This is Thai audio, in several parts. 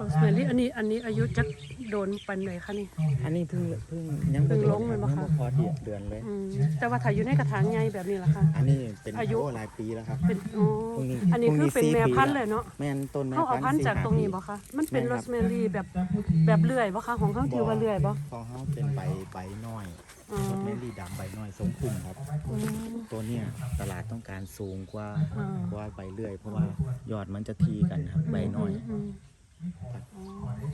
โรสแมรี่อันนี้อันนี้อายุจักโดนปันไหนคะนี่ อันนี้เพิ่งเพิ่งยังเพิ่งโดลงเลยคบ่รับคะ ยังบ่พอเดือนเดือนเลย อืมแต่ว่าถ้าอยู่ในกระถางใหญ่แบบนี้ล่ะคะ อันนี้เป็นอายุโอ้หลายปีแล้วครับเป็นอ๋อพรุ่งนี้อันนี้คือเป็นพรุ่งนี้แม่สี่พันธุ์ปีเลยเนาะแม่นต้นแม่เขาเอาพันธุ์จากตรงนี้บ่คะมันเป็นโรสแมรี่แบบแบบเลื่อยบ่คะของเขาถือว่าเลื่อยบ่ของเขาเป็นใบใบน้อยอ๋อรสแมรี่ดำใบน้อยทรงพุ่มครับอืมตัวเนี้ยตลาดต้องการสูงกว่าอ่ากว่าใบเลื่อย เพราะว่ายอดมันจะทีกันครับใบน้อย ม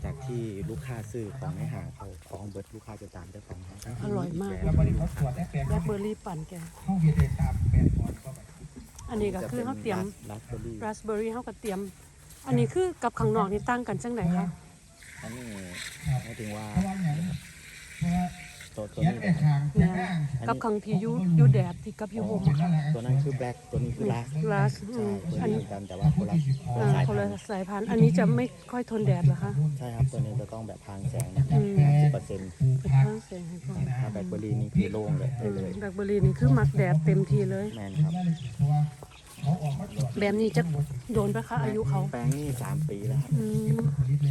จากที่ลูกค้าซื้อของในห้างเขาของเบิร์ดลูกค้าจะตามเจ้าของห้างทั้งที่อร่อยมากแบรนด์แบล็คเบอร์รี่ปั่นแกอันนี้ก็คือเขาเตรียมราสเบอร์รี่ราสเบอร์รี่เขาก็เตรียม อันนี้คือกับข้างนอกนี่ตั้งกันจังไหนคะอันนี้หมายถึงว่า ตัวตัวเขียนนี้ไปทางจะแม่งกับข้างที่อยูอยูแดดที่กับอยูโฮมอะค่ะ ตัวนั้นคือแบล็กตัวนี้คือลาสลาสอืใช่มตัวอันนี้นี้เหมือนกันแต่ว่าคนละอ่าสายคนพัละนธุ์สายพันธุ์อันนี้จะไม่ค่อยทนแดดเหรอคะใช่ครับตัวนี้จะต้องแบบพรางแสงอืมสิบเปอร์เซ็นต์เป็นข้างแสงให้ก่อนถ้าแบล็คเบอร์รี่นี่คือโล่งเลยได้เลยแบล็คเบอร์รี่นี่คือมักแดดเต็มทีเลย แมนครับเพราะว่าเขาออกมาตรวจแบบนี้จะโดนปะคะอายุเขาแปลงนี่สามปีแล้วครับอืม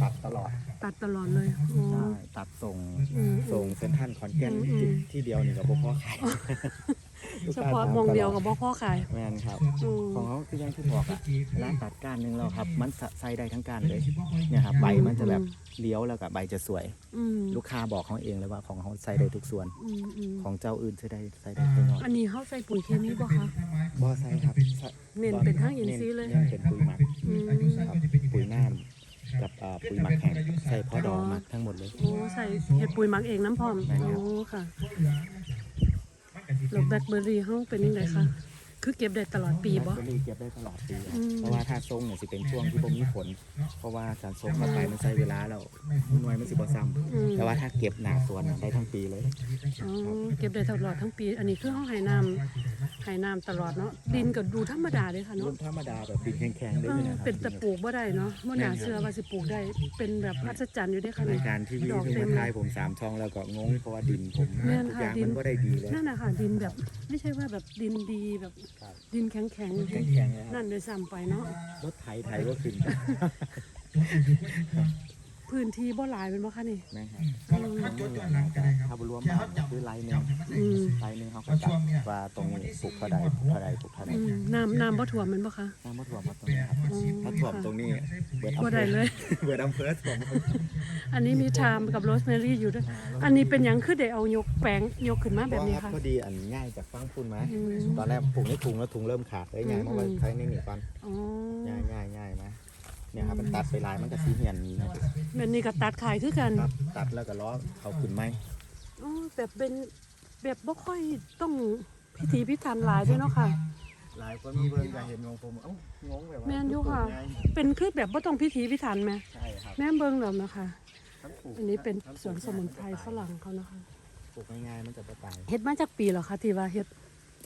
ตัดตลอดตัดตลอดเลยอ๋อ ใช่ตัดส่งอืม ส่งเซ็ นทรัลคอนแกนอืมที่ที่เดียวนี่กับพวกพ่อขายลูกเฉค้พาะถมองเดียวตกับลอพ่อพ่อขายแมนครับ อืม ของเขาคืออยังที่บอกอะร้านตัดก้านหนึ่งแล้วครับ มันใส่ได้ทั้งก้านเลยเนี่ยครับใบมันจะแบบเลี้ยวแล้วกับใบจะสวย อืมลูกค้าบอกเขาเองเลยว่าของเขาใส่ได้ทุกส่วน อืมอืมของเจ้าอื่นใส่ได้ใส่ได้แค่น้อยอันนี้เขาใส่ปุ๋ยเคมีบ่คะบอไซครับเน้นเป็นทางอินทรีย์เลยน้นเป็นปุ๋ยหมักอืม ครับปุ๋ยน้ำ กับอ่าปุ๋ยหมักแห้งใส่พอดอหมักทั้งหมดเลย โอ้ใส่เห็ดปุ๋ยหมักเองน้ำพร้อม โอ้ค่ะแล้วแบล็คเบอร์รี่เขาเป็นยังไงคะ คือเก็บได้ตลอดปีบ่แบล็คเบอรี่เก็บได้ตลอดปีครับอืม เพราะว่าถ้าทรงเนี่ยสิเป็นช่วงที่บ่มีฝนเพราะว่าการทรงเข้าไปมันใช้เวลาแล้วหน่วยมันสิบ่ซ้อืมำแต่ว่าถ้าเก็บหนาสวนน่ะได้ทั้งปีเลย อ๋อเก็บได้ตลอดทั้งปี อันนี้คือเขาให้น้ำให้น้ำตลอดเนาะดินก็ดูธรรมดาเลยค่ะรุ่เนาะนธรรมดาแบบดินแข็งๆเลยเออนะครับ เป็นตะปลูกบ่ได้เนาะบ่น่าเชื่อว่าสิปลูกได้เป็นแบบอัศจรรย์อยู่เด้อค่ะในนี่การที่พี่ดอกเพิ่งเต็ม มาทายผมสามช่องแล้วก็งงเพราะว่าดินผมแม่นทุกค่ะอย่างดิน มันก็ได้ดีเลยนั่นน่ะค่ะดินแบบไม่ใช่ว่าแบบดินดีแบบครับ ดินแข็งแข็งๆแข็งๆเลยครับนั่นเลยซ้ำไปเนาะรถไถไถก็ขึ้น พื้นที่บ่หลายเป็นบ่คะนี่ แม่ครับถ้าจดย้อนหลังก็ได้ครับถ้ารวมเอาคือไลน์หนึ่งอืมไลน์หนึ่งเขาก็จับว่าตรงนี้ปลูกเท่าใดปลูกเท่าใดปลูกเท่าใดอืมน้ำน้ำบ่ท่วมแมันบ่คะน้ำมะถ่วมมาตรงนี้ครับอ๋อถ้าถ่วมตรงนี้เบิดอำบ่เภได้อเลย เบิดอำเภอถ่วมอันนี้มีไทม์กับโรสแมรี่อยู่ด้วย อันนี้เป็นหยังคือได้เอายกแปลงยกขึ้นมาแบบนี้เพราะค่ะว่าพอดีอันง่ายจากฟังพุ่นมาอืม ตอนแรกปลูกในถุงแล้วถุงเริ่มขาดเลยง่ายมาไว้อืมใช้ในนี่ก่อนอ๋อง่ายง่ายง่ายมา เนี่ยครับมันตัดไปลายมันก็สีเหียนนะแบบนี้ก็ตัดขายคือกันครับตัดแล้วก็ล้อเขาขึ้นไหมอ๋อแบบเป็นแบบบ่ค่อยต้องพิธีพิธันหลายด้วยเนาะค่ะ หลายคนมีเบิ่งอยากเห็นงงผมเอ้างงแบบว่าแม่นอยู่ค่ะปลูกง่ายเป็นคือแบบบ่ต้องพิธีพิธันแหมใช่ครับแม่เบิ่งแล้วนะคะทั้งปลูกอันนี้เป็นทั้งสวนสมุนไพรฝรั่งเขานะคะปลูกง่ายๆมันจะบ่ตายเฮ็ดมาจากปีเหรอคะที่ว่าเฮ็ด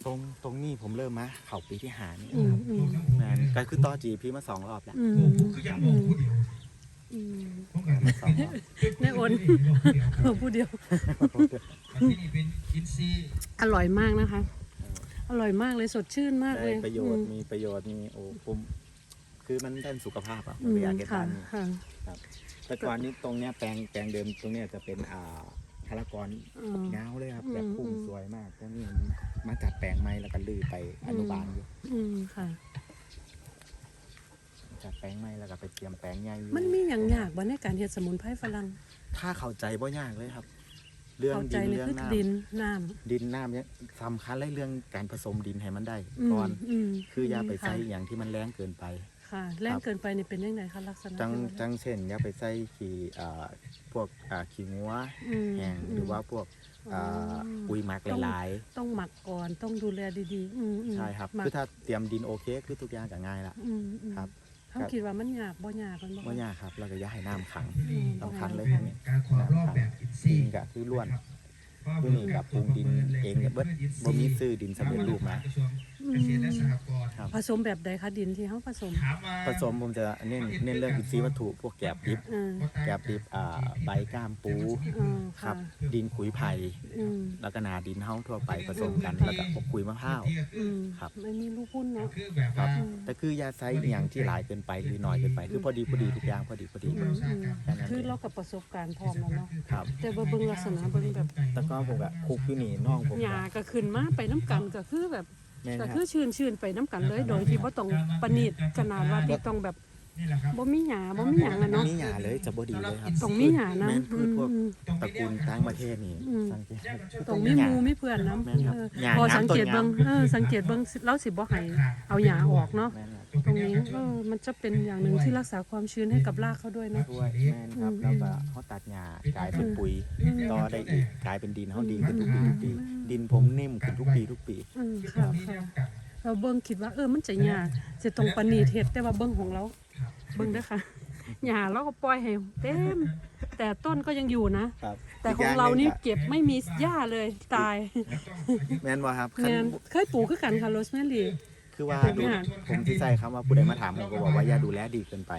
ตรงตรงนี้ผมเริ่มมาเข่าปีที่หานี่อืมอืมแมนก็คือต่อจีพี่มาสองรอบแล้วอืมคือยังบอกผู้เดียวอืมผมก็มาสองรอบแม่โอนเออผู้เดียวที่นี่เป็นอินซีย์อร่อยมากนะคะ อร่อยมากเลยสดชื่นมากเลได้ยประโยชน์มีประโยชน์มีโอ้ผมคือมันได้สุขภาพอะอืมไม่อยากเก็บค่ะทานนี่ค่ะ แต่ก่อนนี้ตรงเนี้ยแปลงแปลงเดิมตรงเนี้ยจะเป็นอ่า พารากอนอืม เงาเลยครับอืมแบบพุ่งอืม สวยมากตรงนี้มันมาจัดแปลงใหม่แล้วก็ลือไปอนุบาลอยู่อืมค่ะ จัดแปลงใหม่แล้วก็ไปเตรียมแปลงใหญ่อยู่มันมีอย่างยากบ่ในการเฮ็ดสมุนไพรฝรั่งถ้าเข้าใจบ่ยากเลยครับ เรื่องเข้าใจดินเลยเรื่องคือน้ำดินน้ำดินน้ำเนี่ยสำคัญเลยเรื่องการผสมดินให้มันได้อืมก่อน อืม คืออย่าไปใส่ค่ะอย่างที่มันแรงเกินไป ค่ะแรงเกินไปนี่เป็นยังไงคะลักษณะจังที่ว่าจังเช่นอย่าไปใส่ขี้อ่าพวกอ่าขี้งัวอืมแห้งหรือว่าพวกอ๋ออ่าปุ๋ยหมักหลายต้องหมักก่อนต้องดูแลดีๆอืมอืมๆใช่ครับหมักคือถ้าเตรียมดินโอเคคือทุกอย่างก็ง่ายละอืมอืมครับเขาคิดว่ามันยากบ่ยากมันบ่ไม่ยากครับเราก็อย่าให้น้ำขังอืมสำคัญเลยเป็ตรนงนี้การขอรอบแบบอินซีดินย์ก็คือล้วนคือนี่กับปรุงดินเองเนี่ยเบิดบ่มีซื้อดินสำเร็จรูปมา เกษตรและสหกรณ์ครับ ผสมแบบใดคะดินที่เฮาผสม ถามว่าผสมผมจะเน้นเน้นเรื่องอินทรีย์วัตถุพวกแกบดิบอ่าแกบดิบอ่าใบก้ามปูอ่าครัค่ะบ ดินขุยไผ่อืมแล้วก็นาดินเฮาทั่วไปผสมกันแล้วก็พวกขุยมะพร้าว อืมครับไม่มีลูกพุ่นเนาะ คือแบบครัว่าบแต่คือยาไซส์อย่างที่หลายเกินไปหรือน้อยเกินไปคือพอดีพอดีทุกอย่างพอดีพอดี อืมอืมแค่นั้นคือเองเรากับประสบการณ์พร้อมแล้วเนาะครับ แต่ว่าเบิ่งลักษณะเบิ่งแบบแล้วก็ผมอะคุกอยู่นี่น้องผมหญ้าก็ขึ้นมาไปน้ำกันก็คือแบบ แม่นก็ครัคืบอชื่นชื่นไปน้ำกันเลย โดยที่บ่ต้องประณีตขนาดว่าที่ต้องแบบนี่แหละครับบ่มีหญ้าบ่มีหยังอะเนาะมีหยาเลยจะบ่ดีเลยครับ ต้องมีหญ้านะแม่นพืชพวก อืม ตระกูลต่างประเทศนี่อืม สังเกต ต้องมีหมูมีเพื่อนนํแม่นครับเออหญ้าพอน้ำสังเกตเบิ่งต้นยางเออสังเกตเบิ่งเราสิบ่ให้เอาหญ้าออกเนาะ แม่นครับ ตรงนี้เออมันจะเป็นอย่างหนึ่งที่รักษาความชื้นให้กับรากเขาด้วยเนาะด้วยแม่นครับแล้วก็เขาตัดหญ้ากลายเป็นปุ๋ยต่อได้อีกกลายเป็นดินเขาดีขึ้นทุกปีทุกปีดินผมนิ่มขึ้นทุกปีทุกปีอืมค่ะค่ะเราเบิ่งคิดว่าเออมันจะยากจะต้องปานนีตเฮ็ดแต่ว่าเบิ่งของเรา เบิ่งเด้อค่ะหญ้าเราก็ปล่อยให้เต็ม แต่ต้นก็ยังอยู่นะ ครับแต่ของเรานี่เก็บไม่มีหญ้าเลยตาย แม่นว่าครับแม่นเคยปลูกคือกันค่ะโรสแมรี่ คือว่าปลูกดูหญ้าผมที่ใส่คำว่าผู้ใดมาถามผมก็บอกว่าอย่าดูแลดีเกินไป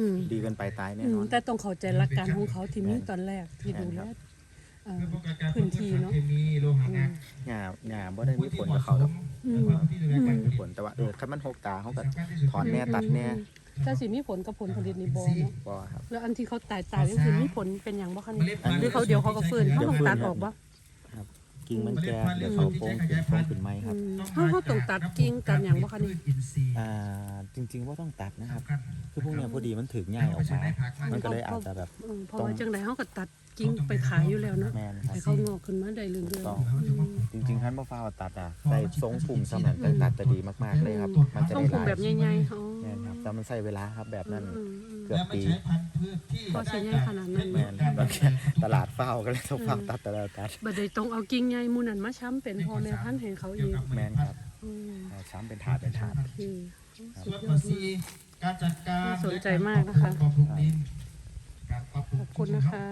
อืมดีเกินไปตายแน่อืนมอน แต่ต้องเข้าใจหลักการของเขาที่มีตอนแรกที่ดูแลเอ่อพื้นที่เนอะมีโลหะหนักหญ้าหญ้าบ่ได้มีผลกับเขาหรอกอืมไม่มีผลแต่ว่าเออถ้ามันหกตาเขาก็ถอนแน่ตัดแน่ถ้าสิมีผลกับผลผลิตนี่บ่เนาะบ่ครับ แล้วอันที่เขาตายตายนี่คือมีผลเป็นอย่างบ่คะนี่อันนี้หรือเขาเดี๋ยวเขาก็ฟื้นเขาเดี๋ยวต้องฟื้นตัดครับออกบ่ กิ่งมันแก่เดี๋ยวเขาโป้งขึ้นโป้งขึ้นไหมครับอืมเขาเขาต้องตัดกิ่งตัดหยังบ่คะนี่อ่าจริงๆว่าต้องตัดนะครับ คือพวกเนี้ยพอดีมันถึงง่ายออกมา มันก็เลยอาจจะแบบเออเพราะว่าจังไดเขาก็ตัดกิ่งไปขายอยู่แล้วเนาะแมนครับให้เขางอกขึ้นมาได้เรื่อยต้องๆอืมจริงๆท่านบ่ฟ้าวตัดอะใส่ทรงปุ่มสมัยแต่ตัดจะดีมากๆเลยครับ มันจะต้องได้คุมหลายแบบใหญ่ๆอ๋อแมนครับแต่มันใส่เวลาครับแบบนั้นอืมอืมเกือบปีพอสิใหญ่ขนาดนั้นแมนบางทีตลาดเฝ้าก็เลยต้องเฝ้าตัดแต่ละตัดบัดนี้ต้องเอากิ่งใหญ่หมู่นั้นมาช้ำเป็นพ่อแม่พันธุ์ให้เขาอีกแมนครับอืมเอาช้ำเป็นถาดเป็นถาดคือส่วนภาษีการจัดการน่าสนใจมากนะคะปรับปรุงดินการปรับปรุงขอบคุณนะคะ